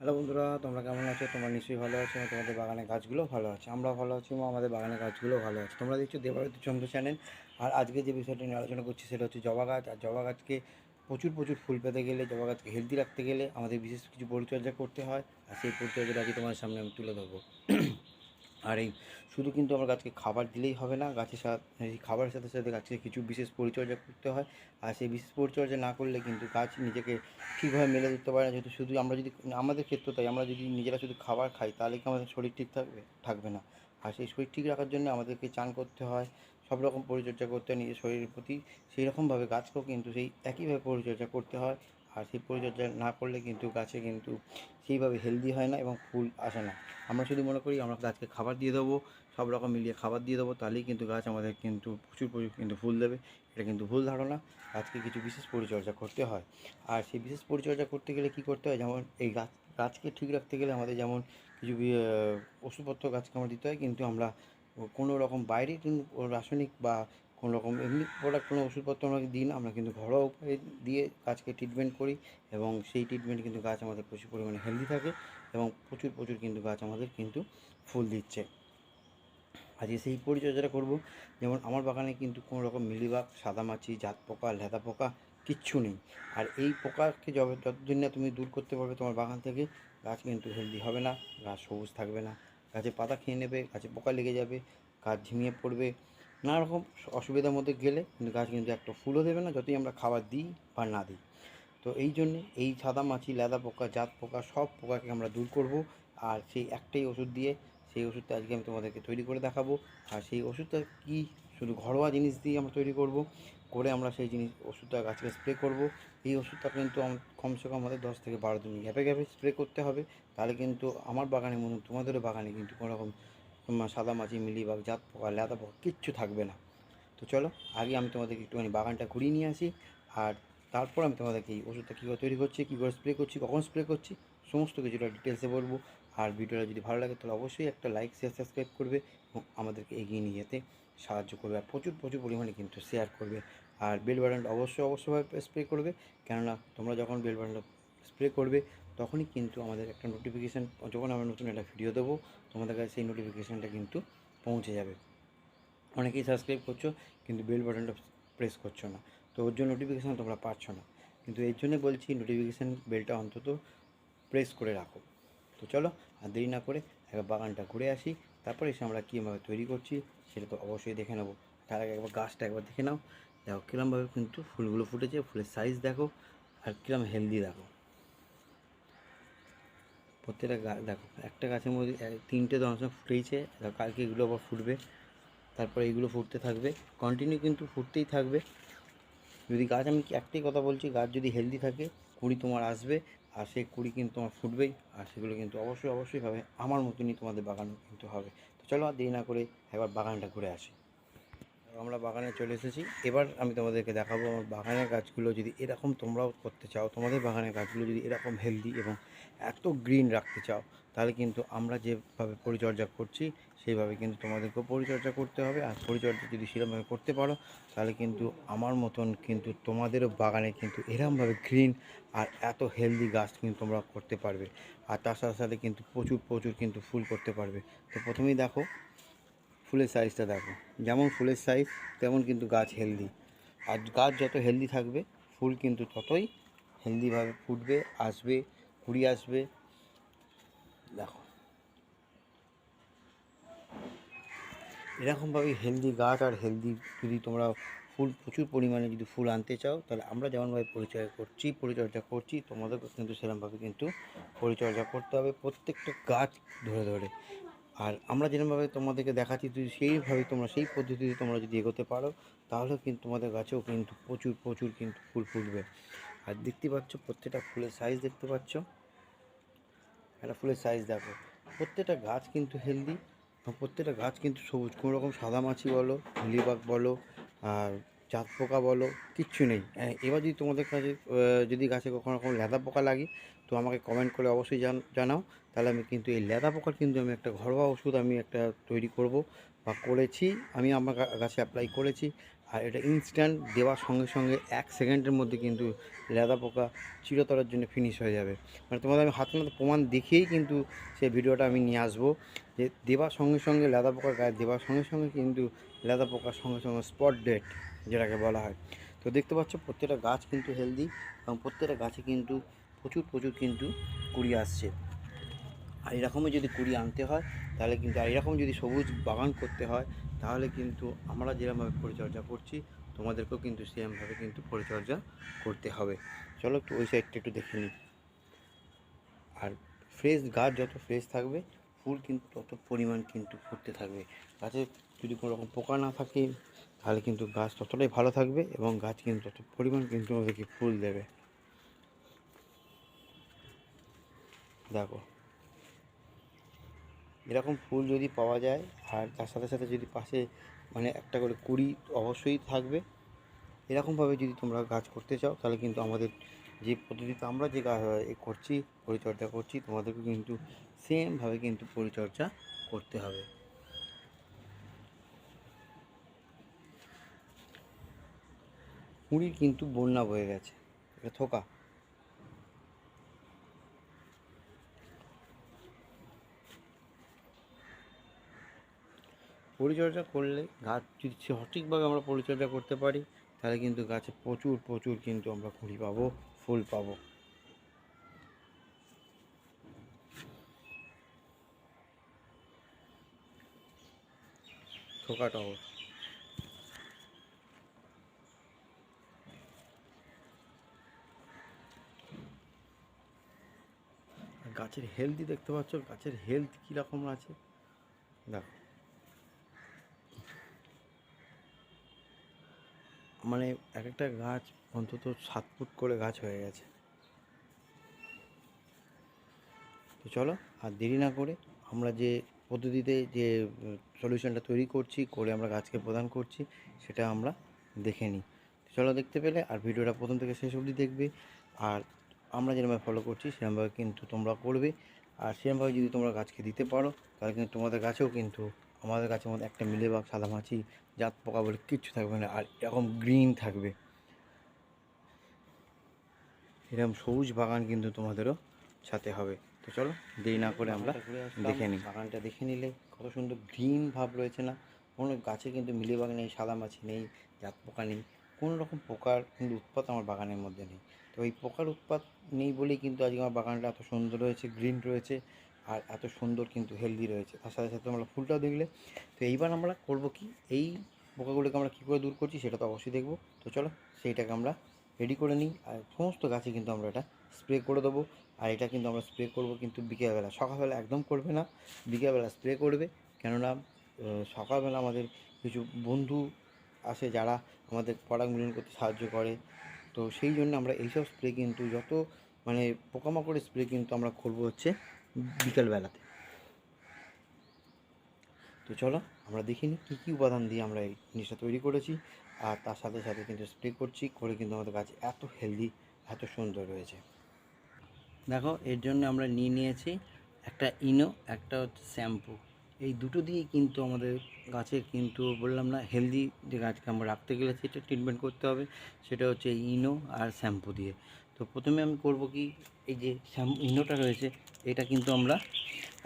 Hello বন্ধুরা, তোমরা কেমন আছো? তোমরা নিশ্চয়ই ভালো আছো। তোমাদের বাগানের গাছগুলো ভালো আছে। আমরা ভালো আছি এবং আমাদের বাগানের গাছগুলো ভালো আছে। তোমরা দেখছ দেবারতী চন্দ্র চ্যানেল আর আজকে যে বিষয়টি নিয়ে আলোচনা করছি সেটা হচ্ছে জবা গাছ। আর জবা গাছকে প্রচুর প্রচুর ফুল পেতে গেলে, জবা গাছকে হেলদি রাখতে গেলে আমাদের বিশেষ কিছু পরিচর্যা করতে হয়। আর সেই পরিচর্যাটা আজকে তোমার সামনে আমি তুলে ধরবো। আর এই শুধু কিন্তু আমরা গাছকে খাবার দিলেই হবে না, গাছের সাথে খাবারের সাথে সাথে গাছকে কিছু বিশেষ পরিচর্যা করতে হয়। আর সেই বিশেষ পরিচর্যা না করলে কিন্তু গাছ নিজেকে ঠিকভাবে মেলে দিতে পারে না। যেহেতু শুধু আমরা যদি, আমাদের ক্ষেত্রে তাই, আমরা যদি নিজেরা শুধু খাবার খাই, তাহলে কি আমাদের শরীর ঠিক থাকবে থাকবে না। আর সেই শরীর ঠিক রাখার জন্য আমাদেরকে চান করতে হয়, সব রকম পরিচর্যা করতে হয়, নিজের শরীরের প্রতি। সেই রকমভাবে গাছকেও কিন্তু সেই একইভাবে পরিচর্যা করতে হয়। আর সেই পরিচর্যা না করলে কিন্তু গাছে কিন্তু সেইভাবে হেলদি হয় না এবং ফুল আসে না। আমরা শুধু মনে করি আমরা গাছকে খাবার দিয়ে দেবো, সব রকম মিলিয়ে খাবার দিয়ে দেবো, তাহলেই কিন্তু গাছ আমাদের কিন্তু প্রচুর প্রচুর কিন্তু ফুল দেবে। এটা কিন্তু ভুল ধারণা, গাছকে কিছু বিশেষ পরিচর্যা করতে হয়। আর সেই বিশেষ পরিচর্যা করতে গেলে কি করতে হয়? যেমন এই গাছ, গাছকে ঠিক রাখতে গেলে আমাদের যেমন কিছু ওষুধপত্র গাছকে আমরা দিতে হয়, কিন্তু আমরা কোনো রকম বাইরে রাসায়নিক বা কোনো রকম, এমনি প্রোডাক্ট কোনো ওষুধপত্র আমরা দিই না, আমরা কিন্তু ঘরোয়া উপায়ে দিয়ে গাছকে ট্রিটমেন্ট করি এবং সেই ট্রিটমেন্ট কিন্তু গাছ আমাদের প্রচুর পরিমাণে হেলদি থাকে এবং প্রচুর প্রচুর কিন্তু গাছ আমাদের কিন্তু ফুল দিচ্ছে। আজকে সেই পরিচর্যাটা করব, যেমন আমার বাগানে কিন্তু কোনো রকম মিলিবাগ, সাদামাছি জাত পোকা লেদা পোকা কিচ্ছু নেই। আর এই পোকাকে যবে, যতদিন না তুমি দূর করতে পারবে তোমার বাগান থেকে, গাছ কিন্তু হেলদি হবে না, গাছ সবুজ থাকবে না। গাছে পাতা খেয়ে নেবে, গাছে পোকা লেগে যাবে, গাছ ঝিমিয়ে পড়বে নানা রকম অসুবিধার মধ্যে গেলে কিন্তু গাছ কিন্তু একটা ফুলও দেবে না, যতই আমরা খাবার দিই বা না দিই। তো এই জন্যে এই সাদা মাছি, লেদা পোকা, জাত পোকা, সব পোকাকে আমরা দূর করব আর সেই একটাই ওষুধ দিয়ে সেই ওষুধটা আজকে আমি তোমাদেরকে তৈরি করে দেখাবো। আর সেই ওষুধটা কি শুধু ঘরোয়া জিনিস দিয়ে আমরা তৈরি করব, করে আমরা সেই জিনিস, ওষুধটা গাছকে স্প্রে করব। এই ওষুধটা কিন্তু কমসে কম আমাদের দশ থেকে বারো দিন গ্যাপে গ্যাপে স্প্রে করতে হবে। তাহলে কিন্তু আমার বাগানের মতন তোমাদেরও বাগানে কিন্তু কোনো রকম তোমার সাদা মাছি মিলিবাগ জাত পোকা লেদা পোকা, কিচ্ছু থাকবে না। তো চলো, আগে আমি তোমাদেরকে একটুখানি বাগানটা ঘুরিয়ে নিয়ে আসি, আর তারপর আমি তোমাদেরকে এই ওষুধটা কীভাবে তৈরি করছি কীভাবে স্প্রে করছি, কখন স্প্রে করছি, সমস্ত কিছুটা ডিটেলসে বলব। আর ভিডিওটা যদি ভালো লাগে, তাহলে অবশ্যই একটা লাইক শেয়ার সাবস্ক্রাইব করবে এবং আমাদেরকে এগিয়ে নিয়ে যেতে সাহায্য করবে, আর প্রচুর প্রচুর পরিমাণে কিন্তু শেয়ার করবে। আর বেল বাটনটা অবশ্যই অবশ্যইভাবে স্প্রে করবে। কেননা, তোমরা যখন বেল বাটনটা স্প্রে করবে, তখনই কিন্তু আমাদের একটা নোটিফিকেশান যখন আমরা নতুন একটা ভিডিও দেবো, তোমাদের কাছে সেই নোটিফিকেশানটা কিন্তু পৌঁছে যাবে। অনেকেই সাবস্ক্রাইব করছ, কিন্তু বেল বাটনটা প্রেস করছ না। তো ওর জন্য নোটিফিকেশান তোমরা পাচ্ছ না। কিন্তু এর জন্য বলছি নোটিফিকেশান বেলটা অন্তত প্রেস করে রাখো। তো চলো, আর দেরি না করে একবার বাগানটা ঘুরে আসি, তারপরে এসে আমরা কীভাবে তৈরি করছি, সেটা তো অবশ্যই দেখে নেব। তার আগে একবার গাছটা একবার দেখে নাও। দেখো কীরমভাবে কিন্তু ফুলগুলো ফুটেছে, ফুলের সাইজ দেখো, আর কীরকম হেলদি দেখো। প্রত্যেকটা গাছ দেখো, একটা গাছের মধ্যে তিনটে ফুটেইছে, দেখো, কালকে এগুলো আবার ফুটবে। তারপরে এগুলো ফুটতে থাকবে কন্টিনিউ কিন্তু ফুটতেই থাকবে। যদি গাছ, আমি একটাই কথা বলছি, গাছ যদি হেলদি থাকে, কুড়ি তোমার আসবে, আর সেই কুড়ি কিন্তু তোমার ফুটবেই, আর সেগুলো কিন্তু অবশ্যই অবশ্যই হবে, আমার মতনই তোমাদের বাগানও কিন্তু হবে। তো চলো আর দেরি না করে একবার বাগানটা ঘুরে আসি। আমরা বাগানে চলে এসেছি, এবার আমি তোমাদেরকে দেখাবো আমার বাগানের গাছগুলো যদি এরকম তোমরাও করতে চাও, তোমাদের বাগানের গাছগুলো যদি এরকম হেলদি এবং এত গ্রিন রাখতে চাও, তাহলে কিন্তু আমরা যেভাবে পরিচর্যা করছি, সেইভাবে কিন্তু তোমাদেরকেও পরিচর্যা করতে হবে। আর পরিচর্যা যদি সেরকমভাবে করতে পারো, তাহলে কিন্তু আমার মতন কিন্তু তোমাদেরও বাগানে কিন্তু এরকমভাবে গ্রিন আর এত হেলদি গাছ কিন্তু তোমরা করতে পারবে। আর তার সাথে সাথে কিন্তু প্রচুর প্রচুর কিন্তু ফুল করতে পারবে। তো প্রথমেই দেখো, ফুলের সাইজটা দেখো। যেমন ফুলের সাইজ তেমন কিন্তু গাছ হেলদি আর গাছ যত হেলদি থাকবে, ফুল কিন্তু ততই হেলদিভাবে ফুটবে, আসবে। কুড়ি আসবে। দেখো। এরকমভাবে হেলদি গাছ আর হেলদি যদি তোমরা ফুল, প্রচুর পরিমাণে যদি ফুল আনতে চাও, তাহলে আমরা যেমনভাবে পরিচর্যা করছি পরিচর্যা করছি, তোমাদেরকে কিন্তু সেরকমভাবে কিন্তু পরিচর্যা করতে হবে প্রত্যেকটা গাছ ধরে ধরে। আর আমরা যেরকমভাবে তোমাদেরকে দেখাচ্ছি, যদি সেইভাবে তোমরা, সেই পদ্ধতিতে তোমরা যদি এগোতে পারো, তাহলে কিন্তু তোমাদের গাছেও কিন্তু প্রচুর প্রচুর কিন্তু ফুল ফুটবে। আর দেখতে পাচ্ছ, প্রত্যেকটা ফুলের সাইজ দেখতে পাচ্ছ। একটা ফুলের সাইজ দেখো। প্রত্যেকটা গাছ কিন্তু হেলদি প্রত্যেকটা গাছ কিন্তু সবুজ। কোনো রকম সাদা মাছি বলো মিলিবাগ বলো আর চাঁদ পোকা বলো কিচ্ছু নেই। হ্যাঁ, এবার যদি তোমাদের কাছে যদি গাছে কখনো কখনো লেদা পোকা লাগে তো আমাকে কমেন্ট করে অবশ্যই জান- জানাও। তাহলে আমি কিন্তু এই লেদা পোকার কিন্তু আমি একটা ঘরোয়া ওষুধ আমি একটা তৈরি করব বা করেছি। আমি আমার গাছে অ্যাপ্লাই করেছি। আর এটা ইনস্ট্যান্ট দেওয়ার সঙ্গে সঙ্গে এক সেকেন্ডের মধ্যে কিন্তু লেদা পোকা চিরতরের জন্য ফিনিশ হয়ে যাবে। মানে তোমাদের আমি হাতে মতো প্রমাণ দেখিয়েই কিন্তু সেই ভিডিওটা আমি নিয়ে আসব যে দেওয়ার সঙ্গে সঙ্গে লেদা পোকার গায়ে দেওয়ার সঙ্গে সঙ্গে কিন্তু লেদা পোকার সঙ্গে সঙ্গে স্পট ডেট যেটাকে বলা হয়। তো দেখতে পাচ্ছ প্রত্যেকটা গাছ কিন্তু হেলদি এবং প্রত্যেকটা গাছে কিন্তু প্রচুর প্রচুর কিন্তু কুড়ি আসছে। আর এরকমই যদি কুড়ি আনতে হয়, তাহলে কিন্তু, আর এরকম যদি সবুজ বাগান করতে হয়, তাহলে কিন্তু আমরা যেরকমভাবে পরিচর্যা করছি, তোমাদেরকেও কিন্তু সেরকমভাবে কিন্তু পরিচর্যা করতে হবে। চলো একটু ওই সাইডটা একটু দেখে নিই। আর ফ্রেশ গাছ যত ফ্রেশ থাকবে, ফুল কিন্তু তত পরিমাণ কিন্তু ফুটতে থাকবে। গাছে যদি কোনো রকম পোকা না থাকে, তাহলে কিন্তু গাছ ততটাই ভালো থাকবে এবং গাছ কিন্তু তত পরিমাণ কিন্তু ওদেরকে ফুল দেবে। দেখো। এরকম ফুল যদি পাওয়া যায়, আর তার সাথে সাথে যদি পাশে মানে একটা করে কুড়ি অবশ্যই থাকবে। এরকমভাবে যদি তোমরা গাছ করতে চাও, তাহলে কিন্তু আমাদের যে পদ্ধতিতে আমরা যে গাছ করছি, পরিচর্যা করছি, তোমাদেরকে কিন্তু সেমভাবে কিন্তু পরিচর্যা করতে হবে। কুড়ির কিন্তু বন্যা বয়ে গেছে। এটা থোকা। পরিচর্যা করলে গাছ যদি সঠিকভাবে আমরা পরিচর্যা করতে পারি, তাহলে কিন্তু গাছে প্রচুর প্রচুর কিন্তু আমরা কুড়ি পাবো, ফুল পাবো। থোকা গাছের হেলদি দেখতে পাচ্ছ, গাছের হেলথ কীরকম আছে? দেখো। মানে এক একটা গাছ অন্তত সাত ফুট করে গাছ হয়ে গেছে। তো চলো, আর দেরি না করে আমরা যে পদ্ধতিতে যে সলিউশনটা তৈরি করছি, করে আমরা গাছকে প্রদান করছি, সেটা আমরা দেখে নিই। চলো দেখতে পেলে, আর ভিডিওটা প্রথম থেকে শেষ অবধি দেখবে। আর আমরা যেরকমভাবে ফলো করছি সেরকমভাবে কিন্তু তোমরা করবে। আর সেরকমভাবে যদি তোমরা গাছকে দিতে পারো, তাহলে কিন্তু তোমাদের গাছেও কিন্তু, আমাদের গাছের মধ্যে একটা মিলেবাগ সাদা মাছি জাত পোকা বলে কিচ্ছু থাকবে না আর এরকম গ্রিন থাকবে। এরকম সবুজ বাগান কিন্তু তোমাদেরও সাথে হবে। তো চলো দেরি না করে আমরা দেখে নিই। বাগানটা দেখে নিলে কত সুন্দর গ্রিন ভাব রয়েছে না? কোনো গাছে কিন্তু মিলিবাগ নেই সাদা মাছি নেই জাত পোকা নেই কোনো রকম পোকার কিন্তু উৎপাত আমার বাগানের মধ্যে নেই। তো এই পোকার উৎপাত নেই বলেই কিন্তু আজকে আমার বাগানটা এত সুন্দর রয়েছে গ্রিন রয়েছে। আর এত সুন্দর কিন্তু হেলদি রয়েছে। তার সাথে সাথে আমরা ফুলটাও দেখলে। তো এইবার আমরা করব কি? এই পোকাগুলোকে আমরা কী করে দূর করছি সেটা তো অবশ্যই দেখব। তো চলো, সেইটাকে আমরা রেডি করে নিই। আর সমস্ত গাছে কিন্তু আমরা এটা স্প্রে করে দেবো। আর এটা কিন্তু আমরা স্প্রে করব কিন্তু বিকেলবেলা। সকালবেলা একদম করবে না। বিকেলবেলা স্প্রে করবে। কেননা সকালবেলা আমাদের কিছু বন্ধু আসে যারা আমাদের পরাগ মিলন করতে সাহায্য করে। তো সেই জন্য আমরা এইসব স্প্রে কিন্তু যত মানে পোকামাকড়ের স্প্রে কিন্তু আমরা করব হচ্ছে বিকেলবেলাতে। তো চলো, আমরা দেখে নিই কী কী উপাদান দিয়ে আমরা এই জিনিসটা তৈরি করেছি। আর তার সাথে সাথে কিন্তু স্প্রে করছি, করে কিন্তু আমাদের গাছ এত হেলদি এত সুন্দর রয়েছে দেখো, এর জন্য আমরা নিয়ে নিয়েছি একটা ইনো, একটা হচ্ছে শ্যাম্পু। এই দুটো দিয়েই কিন্তু আমাদের গাছে কিন্তু বললাম না হেলদি যে গাছকে আমরা রাখতে গেলে সেটা ট্রিটমেন্ট করতে হবে, সেটা হচ্ছে ইনো আর শ্যাম্পু দিয়ে। তো প্রথমে আমি করব কি, এই যে শ্যাম ইনোটা রয়েছে, এটা কিন্তু আমরা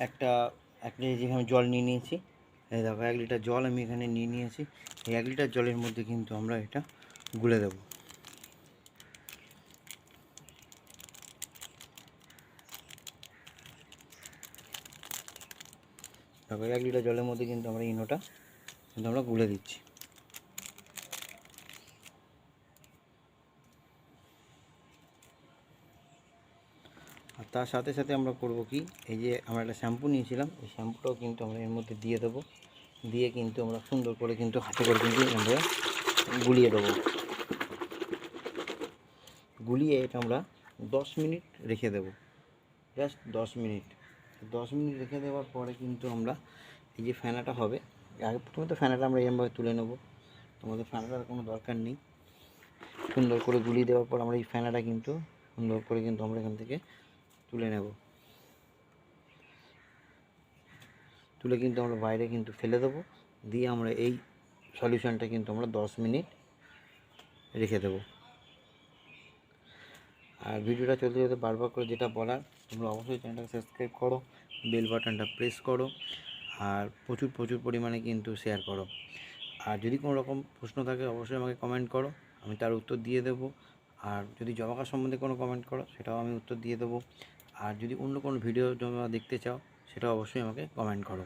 একটা, এক লিটার যেখানে জল নিয়ে নিয়েছি দেখো, এক লিটার জল আমি এখানে নিয়ে নিয়েছি, এই এক লিটার জলের মধ্যে কিন্তু আমরা এটা গুলে দেবো। দেখো, এক লিটার জলের মধ্যে কিন্তু আমরা ইনোটা কিন্তু আমরা গুলে দিচ্ছি। আর তার সাথে সাথে আমরা করব কি? এই যে আমরা একটা শ্যাম্পু নিয়েছিলাম, এই শ্যাম্পুটাও কিন্তু আমরা এর মধ্যে দিয়ে দেবো। দিয়ে কিন্তু আমরা সুন্দর করে কিন্তু হাতে করে কিন্তু আমরা গুলিয়ে দেবো। গুলিয়ে এটা আমরা দশ মিনিট রেখে দেবো। জাস্ট দশ মিনিট। দশ মিনিট রেখে দেওয়ার পরে কিন্তু আমরা এই যে ফেনাটা হবে, আগে প্রথমে তো ফেনাটা আমরা এরমভাবে তুলে নেব। তোমাদের ফেনাটার কোনো দরকার নেই। সুন্দর করে গুলিয়ে দেওয়ার পর আমরা এই ফেনাটা কিন্তু সুন্দর করে কিন্তু আমরা এখান থেকে তুলে নেব। তুলে কিন্তু আমরা বাইরে কিন্তু ফেলে দেবো। দিয়ে আমরা এই সলিউশনটা কিন্তু আমরা দশ মিনিট রেখে দেবো। আর ভিডিওটা চলতে চলতে বারবার করে যেটা বলার, তোমরা অবশ্যই চ্যানেলটাকে সাবস্ক্রাইব করো, বেল বাটনটা প্রেস করো, আর প্রচুর প্রচুর পরিমাণে কিন্তু শেয়ার করো। আর যদি কোনো রকম প্রশ্ন থাকে, অবশ্যই আমাকে কমেন্ট করো, আমি তার উত্তর দিয়ে দেবো। আর যদি জবাকার সম্বন্ধে কোনো কমেন্ট করো, সেটাও আমি উত্তর দিয়ে দেবো। আর যদি অন্য কোনো ভিডিও তোমরা দেখতে চাও, সেটা অবশ্যই আমাকে কমেন্ট করো।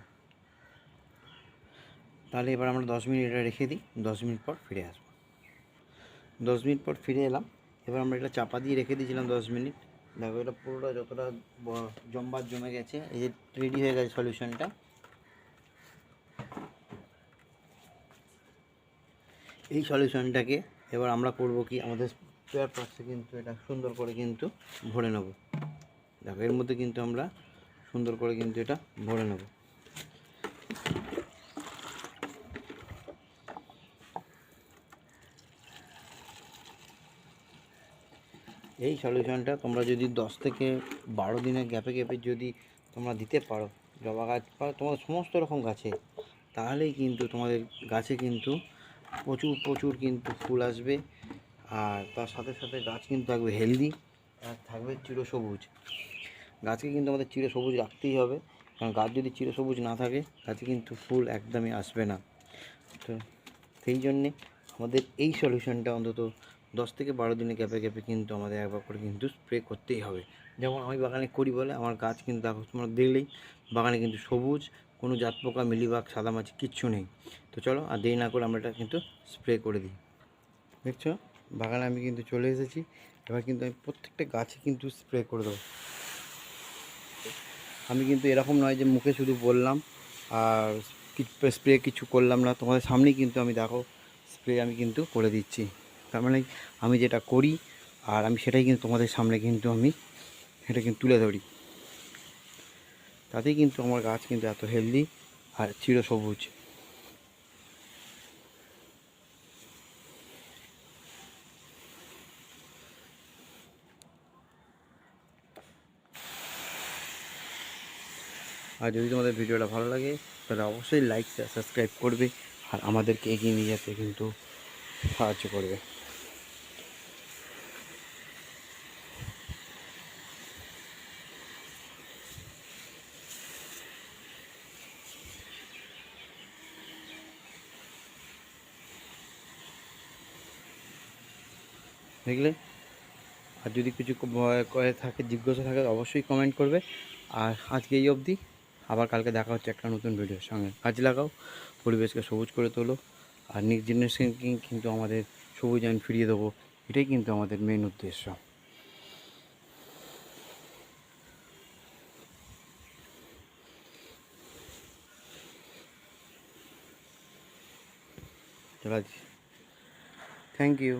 তাহলে এবার আমরা দশ মিনিট এটা রেখে দিই, দশ মিনিট পর ফিরে আসব। দশ মিনিট পর ফিরে এলাম। এবার আমরা এটা চাপা দিয়ে রেখে দিয়েছিলাম দশ মিনিট। দেখো এটা পুরোটা যতটা জম্বার জমে গেছে, এই যে রেডি হয়ে গেছে সলিউশনটা এই সলিউশনটাকে এবার আমরা করব কি? আমাদের স্পেয়ার পার্টসে কিন্তু এটা সুন্দর করে কিন্তু ভরে নেব। দেখো, এর মধ্যে কিন্তু আমরা সুন্দর করে কিন্তু এটা ভরে নেব। এই সলিউশনটা তোমরা যদি দশ থেকে বারো দিনের গ্যাপে গ্যাপে যদি তোমরা দিতে পারো, জবা গাছ বা তোমাদের সমস্ত রকম গাছে, তাহলেই কিন্তু তোমাদের গাছে কিন্তু প্রচুর প্রচুর কিন্তু ফুল আসবে। আর তার সাথে সাথে গাছ কিন্তু থাকবে হেলদি আর থাকবে চিরসবুজ। গাছকে কিন্তু আমাদের চিরসবুজ রাখতেই হবে। কারণ গাছ যদি চিরসবুজ না থাকে, গাছে কিন্তু ফুল একদমই আসবে না। তো সেই জন্যে আমাদের এই সলিউশনটা অন্তত দশ থেকে বারো দিনে গ্যাপে গ্যাপে কিন্তু আমাদের একবার করে কিন্তু স্প্রে করতেই হবে। যেমন আমি বাগানে করি বলে আমার গাছ কিন্তু দেখো তোমরা দেখলেই বাগানে কিন্তু সবুজ, কোনো জাত পোকা মিলিবাগ, সাদামাছি কিচ্ছু নেই। তো চলো আর দেরি না করে আমরা এটা কিন্তু স্প্রে করে দিই। দেখছ? বাগানে আমি কিন্তু চলে এসেছি। এবার কিন্তু আমি প্রত্যেকটা গাছে কিন্তু স্প্রে করে দেবো। আমি কিন্তু এরকম নয় যে মুখে শুধু বললাম আর স্প্রে কিছু করলাম না। তোমাদের সামনেই কিন্তু আমি দেখো স্প্রে আমি কিন্তু করে দিচ্ছি। তার মানে আমি যেটা করি আর আমি সেটাই কিন্তু তোমাদের সামনে কিন্তু আমি সেটা কিন্তু তুলে ধরি। তাতেই কিন্তু আমার গাছ কিন্তু এত হেলদি আর চিরসবুজ। আর যদি তোমাদের ভিডিওটা ভালো লাগে, তাহলে অবশ্যই লাইক সাবস্ক্রাইব করবে। আর আমাদেরকে এগিয়ে নিয়ে যেতে কিন্তু সাহায্য করবে। দেখলে? আর যদি কিছু থাকে, জিজ্ঞাসা থাকে, অবশ্যই কমেন্ট করবে। আর আজকে এই অবধি। আবার কালকে দেখা হচ্ছে একটা নতুন ভিডিওর সঙ্গে। কাজ লাগাও, পরিবেশকে সবুজ করে তোলো, আর নেক্সট জেনারেশনকে কিন্তু আমাদের সবুজ আইন ফিরিয়ে দেবো, এটাই কিন্তু আমাদের মেন উদ্দেশ্য। Thank you